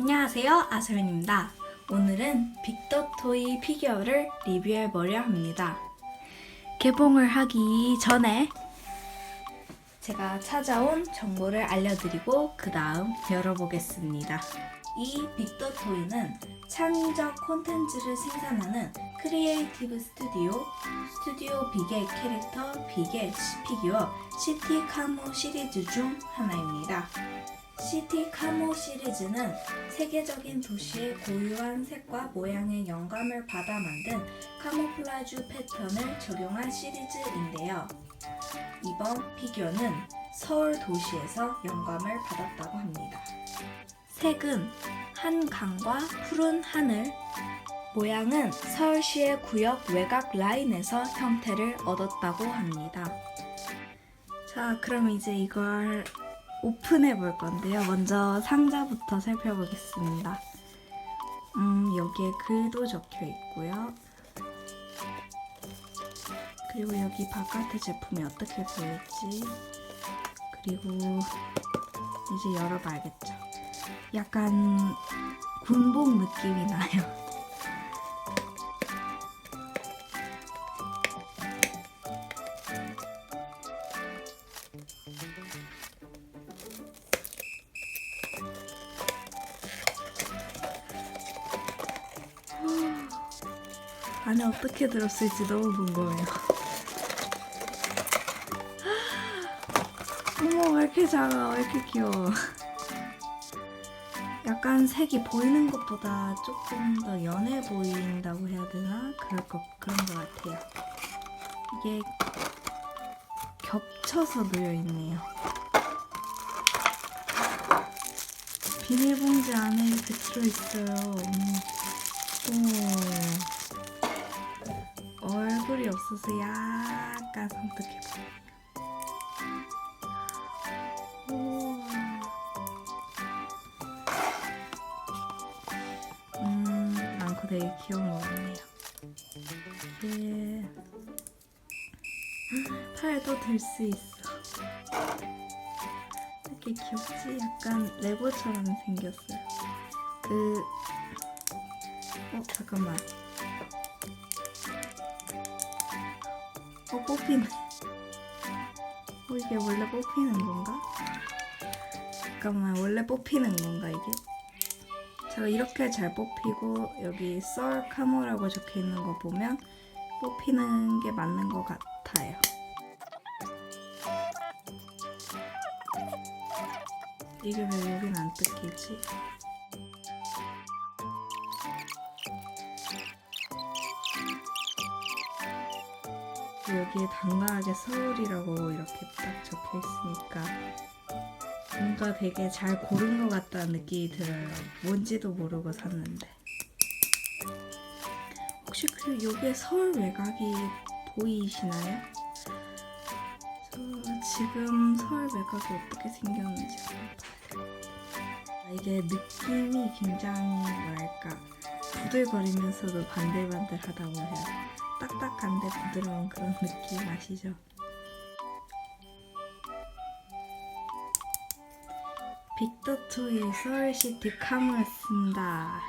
안녕하세요 아소연입니다. 오늘은 빅더토이 피규어를 리뷰해 보려 합니다. 개봉을 하기 전에 제가 찾아온 정보를 알려드리고 그 다음 열어보겠습니다. 이 빅더토이는 창의적 콘텐츠를 생산하는 크리에이티브 스튜디오 스튜디오 빅의 캐릭터 빅의 피규어 시티 카모 시리즈 중 하나입니다 시티 카모 시리즈는 세계적인 도시의 고유한 색과 모양의 영감을 받아 만든 카모플라주 패턴을 적용한 시리즈인데요. 이번 피규어는 서울 도시에서 영감을 받았다고 합니다. 색은 한강과 푸른 하늘, 모양은 서울시의 구역 외곽 라인에서 형태를 얻었다고 합니다. 자, 그럼 이제 이걸 오픈해 볼 건데요. 먼저 상자부터 살펴보겠습니다. 음, 여기에 글도 적혀 있고요. 그리고 여기 바깥의 제품이 어떻게 보일지. 그리고 이제 열어봐야겠죠. 약간 군복 느낌이 나요. 안에 어떻게 들었을지 너무 궁금해요. 어머, 왜 이렇게 작아? 왜 이렇게 귀여워? 약간 색이 보이는 것보다 조금 더 연해 보인다고 해야 되나? 그럴 것, 그런 것 같아요. 이게 겹쳐서 놓여있네요. 비닐봉지 안에 이렇게 들어있어요. 음. 없어서 약간 섬뜩해 보여요. 음, 많고 되게 귀여운 것 같네요. 이게 팔도 들 수 있어. 이렇게 귀엽지? 약간 레고처럼 생겼어요. 그, 어, 잠깐만. 어, 뽑히네. 어, 이게 원래 뽑히는 건가? 잠깐만, 원래 뽑히는 건가, 이게? 제가 이렇게 잘 뽑히고, 여기 썰 카모라고 적혀 있는 거 보면, 뽑히는 게 맞는 것 같아요. 이게 왜 여긴 안 뜯기지? 여기에 당당하게 서울이라고 이렇게 딱 적혀 있으니까 뭔가 되게 잘 고른 것 같다는 느낌이 들어요. 뭔지도 모르고 샀는데. 혹시 그 여기에 서울 외곽이 보이시나요? 저 지금 서울 외곽이 어떻게 생겼는지. 아, 이게 느낌이 굉장히 뭐랄까 부들거리면서도 반들반들하다고 돼. 딱딱한데 부드러운 그런 느낌 아시죠? 빅더투의 서울시티 카모였습니다.